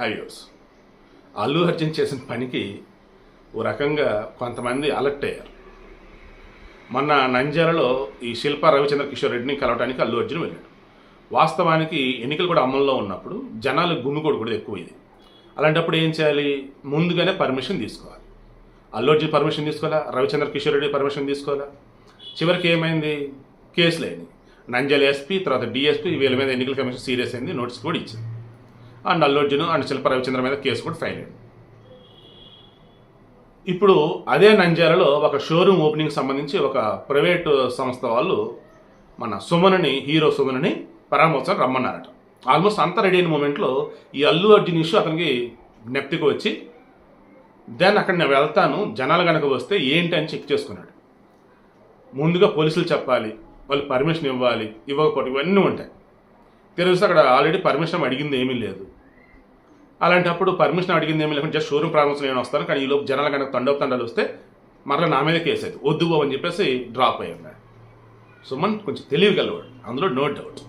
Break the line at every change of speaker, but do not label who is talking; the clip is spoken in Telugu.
హైవేస్ అల్లు అర్జున్ చేసిన పనికి ఓ రకంగా కొంతమంది అలర్ట్ అయ్యారు. మొన్న నంద్యాలలో ఈ శిల్ప రవిచంద్ర కిషోర్ రెడ్డిని కలవడానికి అల్లు అర్జున్ వెళ్ళాడు. వాస్తవానికి ఎన్నికలు కూడా అమల్లో ఉన్నప్పుడు జనాలు గుమ్మికోడు కూడా ఎక్కువ ఇది అలాంటప్పుడు ఏం చేయాలి? ముందుగానే పర్మిషన్ తీసుకోవాలి. అల్లు అర్జున్ పర్మిషన్ తీసుకోవాలా? రవిచంద్ర కిషోర్ రెడ్డి పర్మిషన్ తీసుకోవాలా? చివరికి ఏమైంది? కేసులు అయినాయి. నంజల్ ఎస్పీ తర్వాత డిఎస్పీ వీళ్ళ మీద ఎన్నికల కమిషన్ సీరియస్ అయింది నోటీస్ కూడా ఇచ్చింది అండ్ అల్లు అర్జున్ అండ్ శిల్ప రవిచంద్ర మీద కేసు కూడా ఫైల్ అయింది ఇప్పుడు అదే నంజాలలో ఒక షోరూమ్ ఓపెనింగ్ సంబంధించి ఒక ప్రైవేట్ సంస్థ వాళ్ళు మన సుమనుని హీరో సుమనుని పరామర్శం రమ్మన్నారట. ఆల్మోస్ట్ అంత రెడీ అయిన మూమెంట్లో ఈ అల్లు అర్జున్ ఇష్యూ అతనికి జ్ఞప్తికి వచ్చి దెన్ అక్కడ నేను వెళ్తాను జనాలు కనుక వస్తే ఏంటి అని చెక్ చేసుకున్నాడు. ముందుగా పోలీసులు చెప్పాలి వాళ్ళు పర్మిషన్ ఇవ్వాలి ఇవ్వకపోతే ఇవన్నీ ఉంటాయి. తెలుసు అక్కడ ఆల్రెడీ పర్మిషన్ అడిగింది ఏమీ లేదు. అలాంటప్పుడు పర్మిషన్ అడిగింది ఏమీ లేకుండా జస్ట్ షోరూమ్ ప్రారంభం నేను వస్తాను కానీ ఈలోపు జనాలు కనుక తండవ తండాలు వస్తే మరలా నా మీద కేసు అయితే వద్దు అని చెప్పేసి డ్రాప్ అయ్యాడు సుమన్ కొంచెం తెలివి గలవాడు అందులో నో డౌట్